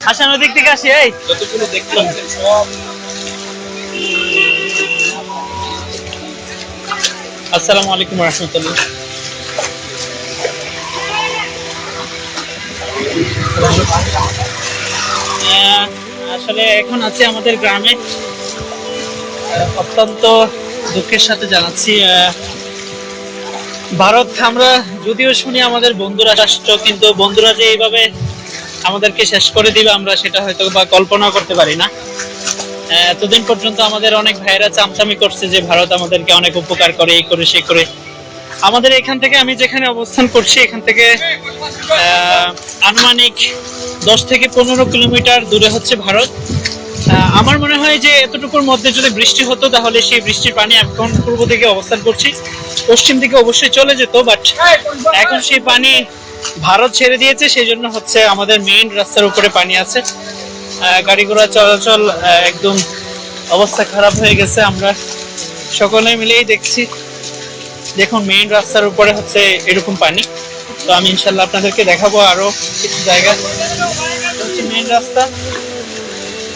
আসেন ওদিক থেকে আসি এই। যতগুলো দেখলাম সব। আসসালামু আলাইকুম রহমতুল্লাহ। আসলে এখন আছি আমাদের গ্রামে। অত্যন্ত দুঃখের সাথে জানাচ্ছি আহ, ভারত আমরা যদিও শুনি আমাদের বন্ধুরা রাষ্ট্র কিন্তু বন্ধুরা যে এইভাবে আমাদেরকে শেষ করে দিবে, আমরা সেটা হয়তো বা কল্পনা করতে পারি না। এতদিন পর্যন্ত আমাদের অনেক ভাইয়েরা চামচামি করছে যে ভারত আমাদেরকে অনেক উপকার করে, এই করে, সেই করে। আমাদের এখান থেকে আমি যেখানে অবস্থান করছি, এখান থেকে আনুমানিক দশ থেকে পনেরো কিলোমিটার দূরে হচ্ছে ভারত। আমার মনে হয় যে এতটুকুর মধ্যে যদি বৃষ্টি হতো, তাহলে সেই বৃষ্টির পানি এখন পূর্ব দিকে অবস্থান করছি। পশ্চিম দিকে অবশ্যই চলে যেত, বাট এখন সেই পানি ভারত ছেড়ে দিয়েছে সেই জন্য হচ্ছে আমাদের মেইন রাস্তার উপরে পানি আছে। গাড়ি ঘোড়া চলাচল একদম অবস্থা খারাপ হয়ে গেছে আমরা সকলে মিলেই দেখছি। দেখুন মেইন রাস্তার উপরে হচ্ছে এরকম পানি। তো আমি ইনশাল্লাহ আপনাদেরকে দেখাবো আরও কিছু জায়গা। হচ্ছে মেইন রাস্তা।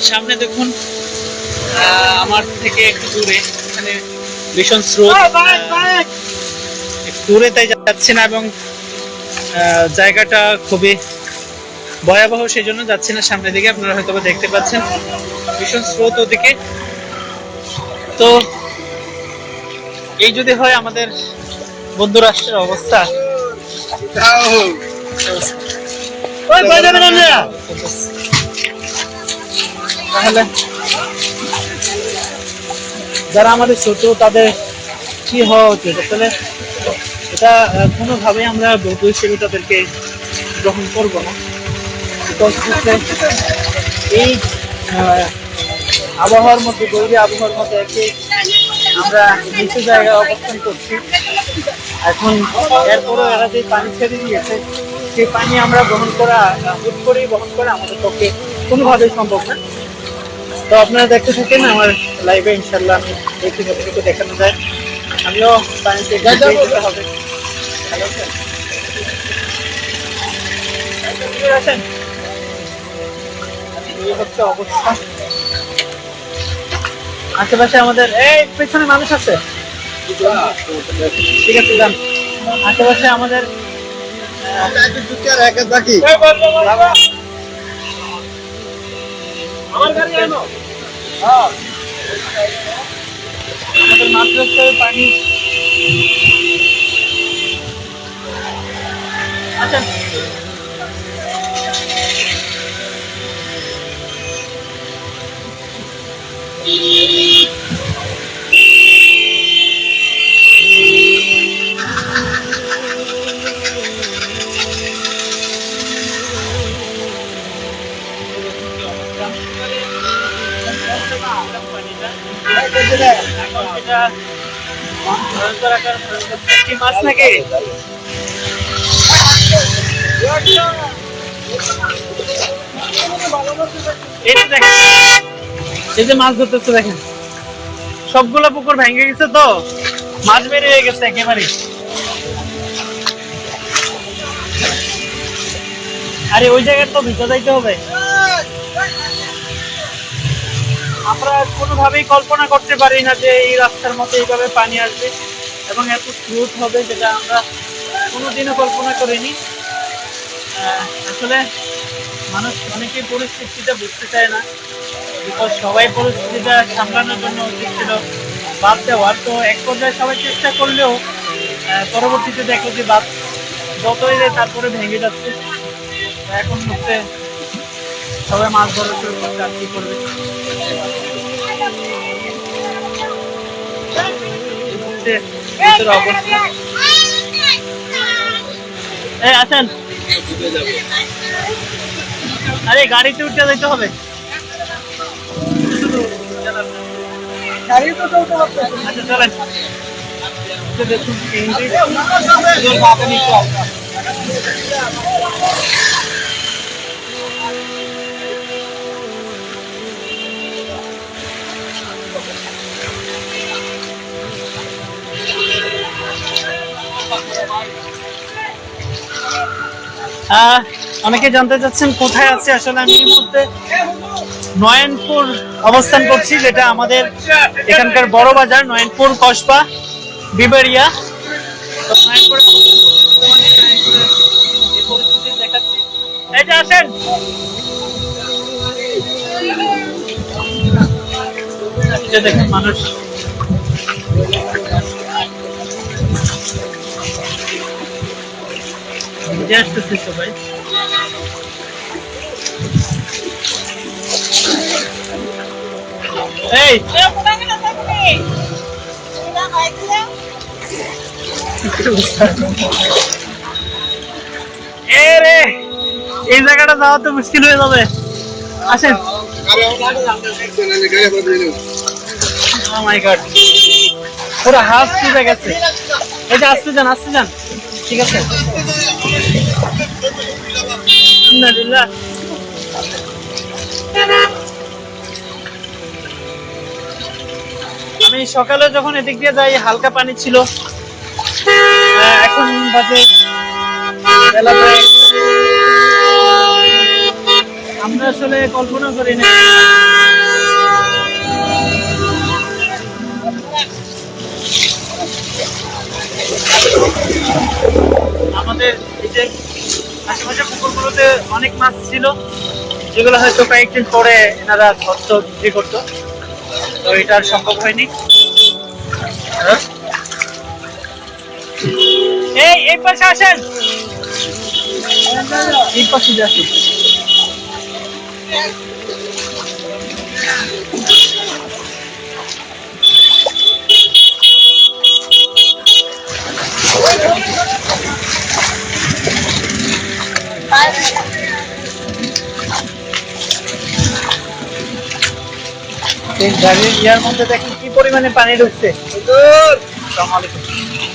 সামনে দেখুন আমার থেকে একটু দূরে এখানে ভীষণ স্রোত। দূরে তাই যাচ্ছে না এবং জায়গাটা খুবই ভয়াবহ সেই জন্য যাচ্ছি না সামনের দিকে। আপনারা হয়তো দেখতে পাচ্ছেন ভীষণ স্রোত ওদিকে। তো এই যদি হয় আমাদের বন্ধু রাষ্ট্রের অবস্থা। তাহলে যারা আমাদের ছোট তাদের কি হওয়া উচিত? আসলে এটা কোনোভাবে আমরা বন্ধু হিসেবে তাদেরকে গ্রহণ করব না। এই আবহাওয়ার মধ্যে গভীর আবহাওয়ার মধ্যে একই আমরা নিচু জায়গায় অবস্থান করছি। এখন এরপরও এরা যে পানি ছেড়ে দিয়েছে, সেই পানি আমরা গ্রহণ করা, হুট করেই বহন করা আমাদের পক্ষে কোনোভাবেই সম্ভব না। তো আপনারা দেখতে থাকেন, আমার লাইভে ইনশাল্লাহ আমি দেখি দেখানো যায়। আমিও পানিতে হবে। আছেন? এই হচ্ছে অবস্থা আশেপাশে আমাদের এই পেছনে মানুষ আছে ঠিক আছে যান আশেপাশে আমাদের। আমাদের মাদ্রাসায় পানি মাছ নাকি মাছ ধরতেছে দেখেন। সবগুলো পুকুর ভেঙে গেছে তো, মাছ বেরিয়ে গেছে একেবারে আরে, ওই জায়গায় তো ভিতরে যাইতে হবে। আমরা কোনোভাবেই কল্পনা করতে পারি না যে এই রাস্তার মধ্যে এইভাবে পানি আসবে এবং এত স্রোত হবে যেটা আমরা কোনোদিনও কল্পনা করিনি। আসলে মানুষ অনেকেই পরিস্থিতিটা বুঝতে চায় না। বিকজ সবাই পরিস্থিতিটা সামলানোর জন্য উচিত ছিল। বাদ দেওয়ার তো এক পর্যায়ে সবাই চেষ্টা করলেও পরবর্তীতে দেখো যে বাদ যতই যায় তারপরে ভেঙে যাচ্ছে এখন হচ্ছে সবাই মাছ ধরা শুরু করছে আর কি করবে। অবস্থা। এই আসেন। আরে গাড়িতে উঠতে যেতে হবে। আচ্ছা চলেন। দেখুন অনেকে জানতে চাচ্ছেন কোথায় আছে আসলে আমি এই মুহূর্তে নয়নপুর অবস্থান করছি, যেটা আমাদের এখানকার বড় বাজার, নয়নপুর কসবা, বিবারিয়া। এই যে আসেন। দেখেন মানুষ। এই রে, এই জায়গাটা যাওয়া তো মুশকিল হয়ে যাবে। আসেন। গড পুরো হাফ গেছে। এই যে আসতে যান আসতে যান। ঠিক আছে। আমি সকালে যখন এদিক দিয়ে যাই, হালকা পানি ছিল। এখন বাজে আমরা আসলে কল্পনা করি না। আমাদের এই যে আশেপাশে পুকুরগুলোতে অনেক মাছ ছিল, যেগুলো হয়তো কয়েকদিন পরে এনারা ধরত বিক্রি করতো। তো এটা আর সম্ভব হয়নি। হ্যাঁ? এই এই পাশে আসেন। এই পাশে যাচ্ছি। গাড়ির ইয়ার মধ্যে দেখেন কি পরিমাণে পানি ঢুকছে?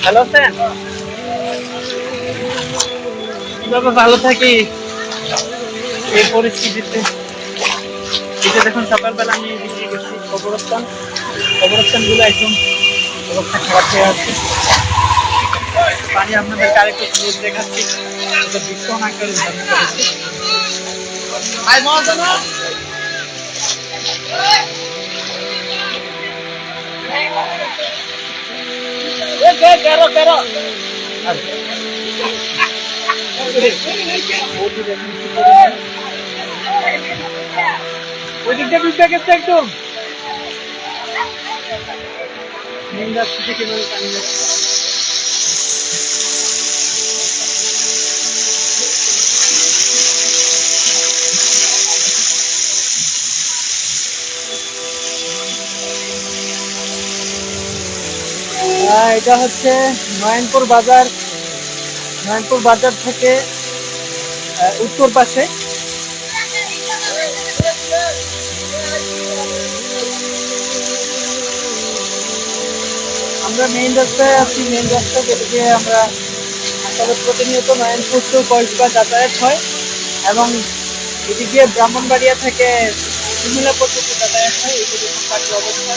ভালো আছেন? কীভাবে ভালো থাকি? এই পরিস্থিতিতে। দেখুন সকালবেলা আমি কবরস্থান কবরস্থান। গুলো একদম অবস্থা খারাপ হয়ে আছে। পানি আপনাদের আরেকটু স্রোত দেখাচ্ছি। এটা ভীষণ আকারে ধারণ করেছে। ওই দিকটা ডুববে গেছে একদম মেন রাস্তা থেকে পানি যাচ্ছে। এটা হচ্ছে নয়নপুর বাজার নয়নপুর বাজার থেকে উত্তর পাশে। আমরা মেইন রাস্তায় আছি মেইন রাস্তা যেদিকে আমরা আসলে প্রতিনিয়ত নয়নপুর টু কয়েকবা যাতায়াত হয় এবং এদিকে ব্রাহ্মণবাড়িয়া থেকে কুমিল্লা পর্যন্ত যাতায়াত হয় যে দেখুন অবস্থা।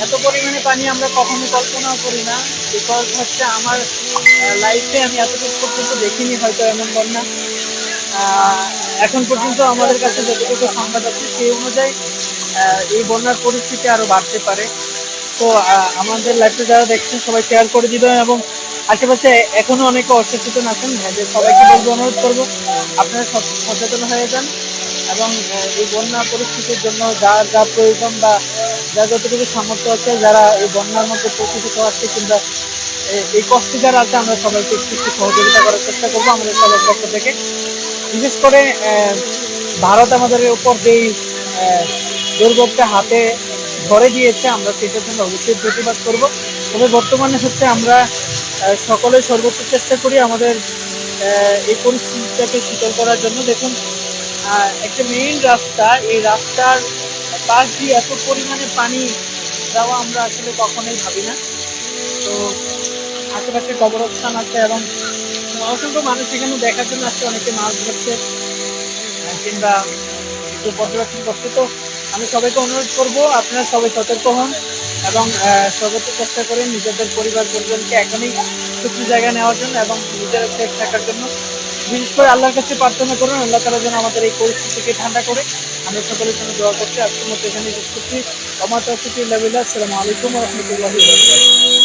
এত পরিমাণে পানি আমরা কখনো কল্পনাও করি না বিকজ হচ্ছে আমার লাইফে আমি এতটুকু পর্যন্ত দেখিনি হয়তো এমন বন্যা। এখন পর্যন্ত আমাদের কাছে যতটুকু সংবাদ আছে সেই অনুযায়ী এই বন্যার পরিস্থিতি আরও বাড়তে পারে। তো আমাদের লাইফে যারা দেখছেন, সবাই শেয়ার করে দিবেন এবং আশেপাশে এখনও অনেকে অসচেতন আছেন যে সবাইকে বলব, অনুরোধ করব, আপনারা সচ- সচেতন হয়ে যান এবং এই বন্যা পরিস্থিতির জন্য যা যা প্রয়োজন বা যা যতটুকু সামর্থ্য আছে যারা এই বন্যার মধ্যে প্রকৃতি আছে কিংবা এই কষ্টে যারা আছে আমরা সবাইকে একটু একটু সহযোগিতা করার চেষ্টা করব আমাদের সবার পক্ষ থেকে। বিশেষ করে ভারত আমাদের উপর যেই আহ, দুর্যোগটা হাতে ধরে দিয়েছে আমরা সেটার জন্য অবশ্যই প্রতিবাদ করব। তবে বর্তমানে হচ্ছে আমরা সকলে সর্বোচ্চ চেষ্টা করি আমাদের এই পরিস্থিতিটাকে শীতল করার জন্য। দেখুন একটা মেইন রাস্তা এই রাস্তার পাশ দিয়ে এত পরিমাণে পানি যাওয়া আমরা আসলে কখনোই ভাবি না। তো আশেপাশে কবরস্থান আছে এবং অসংখ্য মানুষ এখানে দেখার জন্য আসছে অনেকে মাছ ধরছে। কিংবা একটু পর্যবেক্ষণ করছে তো আমি সবাইকে অনুরোধ করব, আপনারা সবাই সতর্ক হন এবং সর্বোচ্চ চেষ্টা করেন নিজেদের পরিবার পরিজনকে এখনই সুখী জায়গা নেওয়ার জন্য এবং নিজেরা সেফ থাকার জন্য বিশেষ করে আল্লাহর কাছে প্রার্থনা করুন, আল্লাহ তালা যেন আমাদের এই পরিস্থিতিকে ঠান্ডা করে। আমরা সকলের জন্য দোয়া করছি। আজকের মতো এখানে শেষ করছি। আমার তরফ থেকে। আসসালামু আলাইকুম রহমতুল্লাহ